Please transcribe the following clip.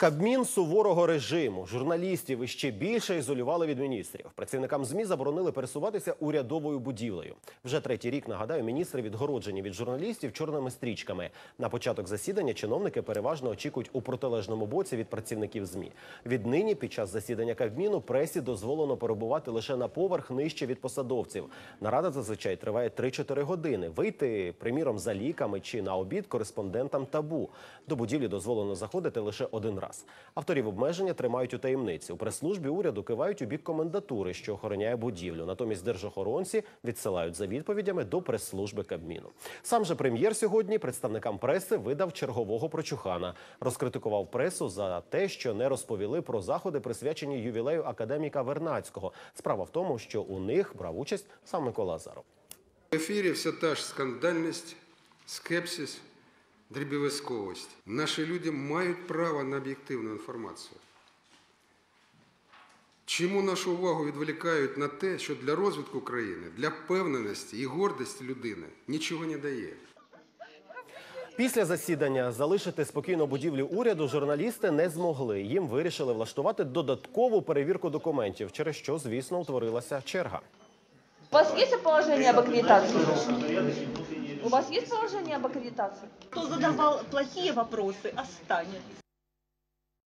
Кабмін суворого режиму журналістів іще більше ізолювали від міністрів. Працівникам змі заборонили пересуватися урядовою будівлею. Вже третій рік нагадаю, міністри відгороджені від журналістів чорними стрічками. На початок засідання чиновники переважно очікують у протилежному боці від працівників змі. Віднині під час засідання Кабміну пресі дозволено перебувати лише на поверх нижче від посадовців. Нарада зазвичай триває 3-4 години. Вийти, приміром, за ліками чи на обід кореспондентам табу. До будівлі дозволено заходити лише один раз. Авторів обмеження тримають у таємниці. У прес-службі уряду кивають у бік комендатури, що охороняє будівлю. Натомість держохоронці відсилають за відповідями до прес-служби Кабміну. Сам же прем'єр сьогодні представникам преси видав чергового прочухана. Розкритикував пресу за те, що не розповіли про заходи, присвячені ювілею академіка Вернацького. Справа в тому, що у них брав участь сам Микола Азаров. В ефірі все та ж скандальність, скепсис, дріб'язковість. Наші люди мають право на об'єктивну інформацію. Чому нашу увагу відволікають на те, що для розвитку країни, для впевненості і гордості людини нічого не дає? Після засідання залишити спокійно будівлю уряду журналісти не змогли. Їм вирішили влаштувати додаткову перевірку документів, через що, звісно, утворилася черга. У вас есть положение об аккредитации? У вас есть положение об аккредитации? Кто задавал плохие вопросы, останется.